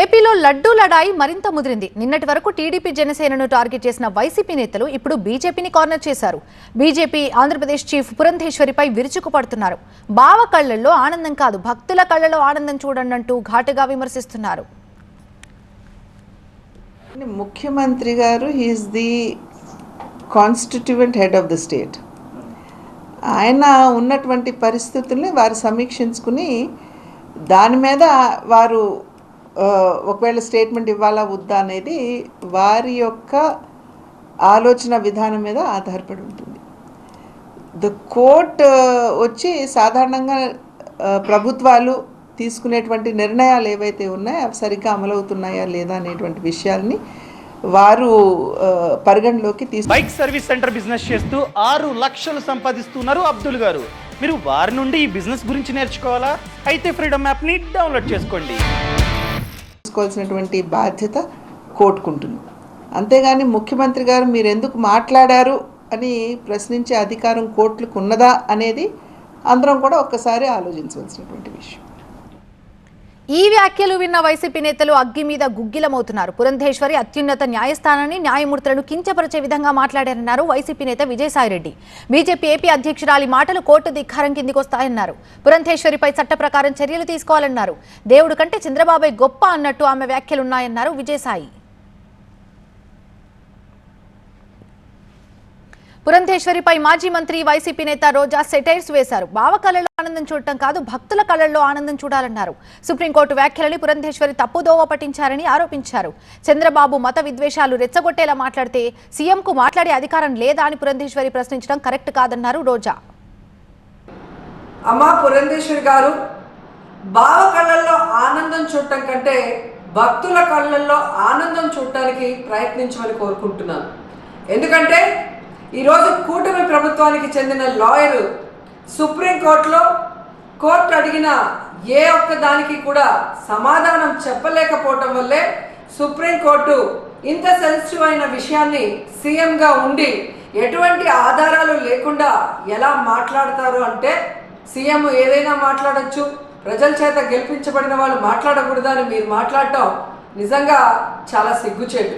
ఏపీలో లడ్డూ లడాయి మరింత ముదిరింది. నిన్నటి వరకు టీడీపీ జనసేనను టార్గెట్ చేసిన వైసీపీ నేతలు ఇప్పుడు బీజేపీని కార్నర్ చేశారు. బీజేపీ ఆంధ్రప్రదేశ్ చీఫ్ పురంధేశ్వరిపై విరుచుకుపడుతున్నారు. బావ కళ్ళల్లో ఆనందం కాదు. భక్తుల కళ్ళలో ఆనందం చూడండి ఘాటుగా విమర్శిస్తున్నారు. ముఖ్యమంత్రి గారు he's the constituent head of the state ఆయన ఉన్నటువంటి పరిస్థితుల్ని వారు సమీక్షించుకుని దాని మీద వారు ఒకవేళ స్టేట్మెంట్ ఇవ్వాలా వద్దా అనేది వారి యొక్క ఆలోచన విధానం మీద ఆధారపడి ఉంటుంది. ద కోర్ట్ వచ్చి సాధారణంగా ప్రభుత్వాలు తీసుకునేటువంటి నిర్ణయాలు ఏవైతే ఉన్నాయో అవి సరిగ్గా అమలవుతున్నాయా లేదా అనేటువంటి విషయాల్ని వారు పరిగణలోకి తీసు బైక్ సర్వీస్ సెంటర్ బిజినెస్ చేస్తూ ఆరు లక్షలు సంపాదిస్తున్నారు అబ్దుల్ గారు. మీరు వారి నుండి ఈ బిజినెస్ గురించి నేర్చుకోవాలా? అయితే ఫ్రీడమ్ యాప్ని డౌన్లోడ్ చేసుకోండి. తీసుకోవాల్సినటువంటి బాధ్యత కోట్టుకుంటుంది అంతేగాని ముఖ్యమంత్రి గారు మీరు ఎందుకు మాట్లాడారు అని ప్రశ్నించే అధికారం కోర్టులకు ఉన్నదా అనేది అందరం కూడా ఒక్కసారి ఆలోచించవలసినటువంటి విషయం. ఈ వ్యాఖ్యలు విన్న వైసీపీ నేతలు అగ్గి మీద గుగ్గిలమవుతున్నారు. పురంధేశ్వరి అత్యున్నత న్యాయస్థానాన్ని న్యాయమూర్తులను కించపరిచే విధంగా మాట్లాడారన్నారు వైసీపీ నేత విజయసాయిరెడ్డి. బీజేపీ ఏపీ అధ్యక్షురాలి మాటలు కోర్టు ధిక్కారం కిందికొస్తాయన్నారు. పురంధేశ్వరిపై చట్ట ప్రకారం చర్యలు తీసుకోవాలన్నారు. దేవుడు కంటే చంద్రబాబు గొప్ప అన్నట్టు ఆమె వ్యాఖ్యలున్నాయన్నారు విజయసాయి. పురంధేశ్వరిపై మాజీ మంత్రి వైసీపీ నేత రోజా సెటైర్స్ వేశారు. బావ కళలో ఆనందం చూడటం కాదు భక్తుల కళల్లో ఆనందం చూడాలన్నారు. సుప్రీంకోర్టు వ్యాఖ్యలని పురంధేశ్వరి తప్పుదోవ పట్టించారని ఆరోపించారు. చంద్రబాబు మత విద్వేషాలు రెచ్చగొట్టేలా మాట్లాడితే సీఎంకు మాట్లాడే అధికారం లేదా అని పురంధేశ్వరి ప్రశ్నించడం కరెక్ట్ కాదన్నారు రోజా. అమ్మా పురంధేశ్వరి గారు బావ కళ్ళల్లో ఆనందం చూడటం కంటే భక్తుల కళ్ళల్లో ఆనందం చూడటానికి ప్రయత్నించమని కోరుకుంటున్నాను. ఎందుకంటే ఈరోజు కూటమి ప్రభుత్వానికి చెందిన లాయరు సుప్రీంకోర్టులో కోర్టు అడిగిన ఏ ఒక్క దానికి కూడా సమాధానం చెప్పలేకపోవటం వల్లే సుప్రీంకోర్టు ఇంత సెన్సిటివ్ అయిన విషయాన్ని సీఎంగా ఉండి ఎటువంటి ఆధారాలు లేకుండా ఎలా మాట్లాడతారు అంటే సీఎం ఏదైనా మాట్లాడచ్చు. ప్రజల చేత గెలిపించబడిన వాళ్ళు మాట్లాడకూడదని మీరు మాట్లాడటం నిజంగా చాలా సిగ్గుచేటు.